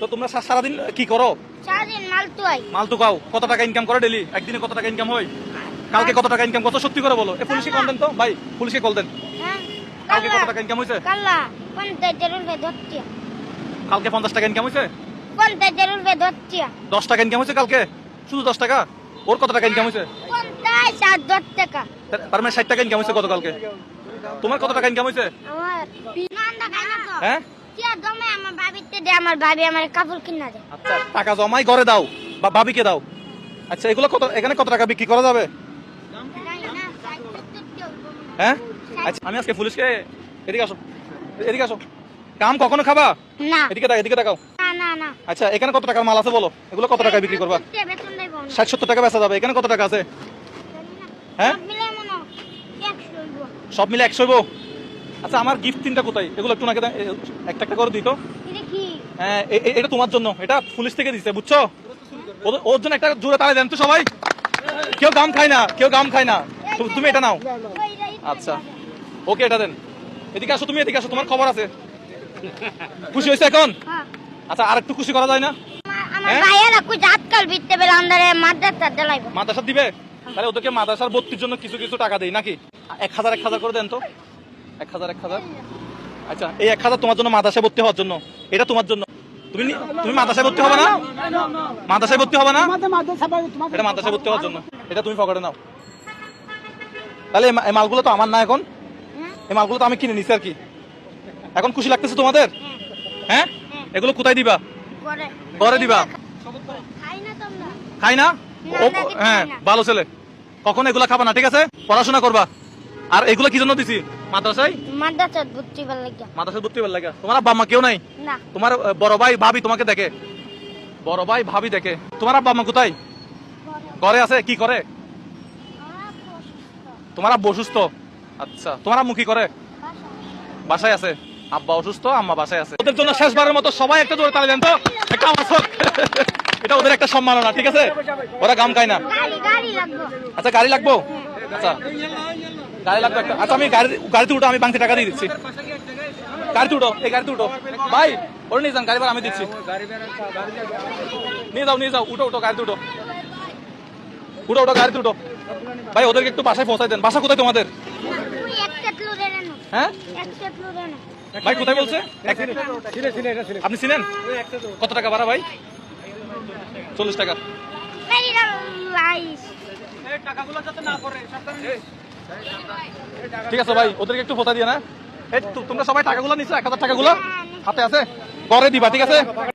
তো তোমরা সারাদিন কি করো? সারাদিন মাল তুই মাল তো খাও। কত টাকা ইনকাম করো ডেলি একদিনে কত টাকা ইনকাম হয়? কালকে কত টাকা ইনকাম কত সত্যি করে বলো। এ পুলিশে কল দেন তো। ভাই পুলিশে কল দেন। হ্যাঁ কালকে কত টাকা ইনকাম হয়েছে? কালকে পঞ্চাশ টাকা ইনকাম হয়েছে? পঞ্চায়েতের উঠবে ধরতিয়া দশ টাকা ইনকাম হয়েছে কালকে? শুধু দশ টাকা? ওর কত টাকা ইনকাম হয়েছে? পঞ্চাশ আর দশ টাকা। তার- মানে ষাট টাকা ইনকাম হয়েছে গতকালকে তোমার কত টাকা ইনকাম হয়েছে? আমার নান্দা খাই না তো হ্যাঁ? আমার বাবিতে দে আমার ভাবি আমার কাপড় কিনা দে। আচ্ছা টাকা জমাই ঘরে দাও বা ভাবিকে দাও। আচ্ছা এগুলো কত এখানে কত টাকা বিক্রি করা যাবে? হ্যাঁ? আচ্ছা আমি আজকে পুলিশকে এদিকে আসো এদিকে আসো। কাম কখনো খাবা? না। এদিকে তাকাও এদিকে তাকাও। না না না। আচ্ছা এখানে কত টাকার মাল আছে বলো? এগুলো কত টাকা বিক্রি করবা? ষাট সত্তর টাকা বেচা যাবে। এখানে কত টাকা আছে? হ্যাঁ? সব মিলে একশো সব মিলে একশো? আচ্ছা আমার গিফট তিনটা কোথায়? এগুলো একটু নাকি একটা একটা করে দিত এটা হ্যাঁ এটা তোমার জন্য। এটা পুলিশ থেকে দিছে বুঝছ? ওর জন্য একটা জোরে তালে দেন তো সবাই। কেউ গাম খায় না কেউ গাম খায় না। তুমি এটা নাও। আচ্ছা। ওকে এটা দেন। এদিকে আসো তুমি এদিকে আসো তোমার খবর আছে। খুশি হয়েছে এখন? হ্যাঁ। আচ্ছা আর একটু খুশি করা যায় না? হ্যাঁ? মাদ্রাসা দিবে? তাহলে ওদেরকে মাদ্রাসার ভর্তির জন্য কিছু কিছু টাকা দেয় নাকি? এক হাজার এক হাজার করে দেন তো। এক হাজার এক হাজার? আচ্ছা এই এক হাজার তোমার জন্য মাদ্রাসায় ভর্তি হওয়ার জন্য। এটা তোমার জন্য। তুমি তুমি মাদ্রাসায় ভর্তি হবে না? মাদ্রাসায় ভর্তি হবে না? এটা মাদ্রাসায় ভর্তি হওয়ার জন্য। এটা তুমি পকেটে নাও। তাহলে এই মালগুলো তো আমার না এখন? এই মালগুলো তো আমি কিনে নিছি আর কি। এখন খুশি লাগতেছে তোমাদের? হ্যাঁ? এগুলো কোথায় দিবা? করে ঘরে দিবা? খাই না তোমরা খাই না? না, ও হ্যাঁ ভালো ছেলে। কখন এগুলা খাবা না ঠিক আছে? পড়াশোনা করবা। আর এগুলো কি জন্য দিছি? মাদ্রাসায়? মাদ্রাসা ভর্তি বেলা লাগিয়া। মাদ্রাসায় ভর্তি হবার লাগে তোমার আব্বা আম্মা কেউ নাই? না। তোমার বড় ভাই ভাবি তোমাকে দেখে। বড় ভাই ভাবি দেখে। তোমার আব্বা আম্মা কোথায়? ঘরে। আছে? কি করে? তোমার আব্বা অসুস্থ? আচ্ছা। তোমার আম্মু কি করে? বাসায় আছে। আব্বা অসুস্থ আম্মা বাসায় আছে। ওদের জন্য শেষবারের মতো সবাই একটা জোরে তালে দেন তো। একটা হোক। এটা ওদের একটা সম্মাননা ঠিক আছে? ওরা গাম খায় না। আচ্ছা গাড়ি লাগবো? আচ্ছা। গাড়ি লাগবে একটা। আচ্ছা আমি গাড়ি গাড়িতে উঠো আমি বাংতি টাকা দিয়ে দিচ্ছি। গাড়িতে উঠো এই গাড়িতে উঠো। ভাই ওরে নিয়ে যান গাড়ি ভাড়া আমি দিচ্ছি। নিয়ে যাও নিয়ে যাও উঠো উঠো গাড়িতে উঠো। উঠো উঠো গাড়িতে উঠো। ভাই ওদেরকে একটু বাসায় পৌঁছাই দেন। বাসা কোথায় তোমাদের? হ্যাঁ? ভাই কোথায় বলছে? আপনি চিনেন কত টাকা ভাড়া ভাই? চল্লিশ টাকা। ঠিক আছে ভাই ওদেরকে একটু ফোতা দিয়ে না। এই তোমরা সবাই টাকাগুলো নিছো এক হাজার টাকাগুলো? হাতে আছে? পরে দিবা ঠিক আছে?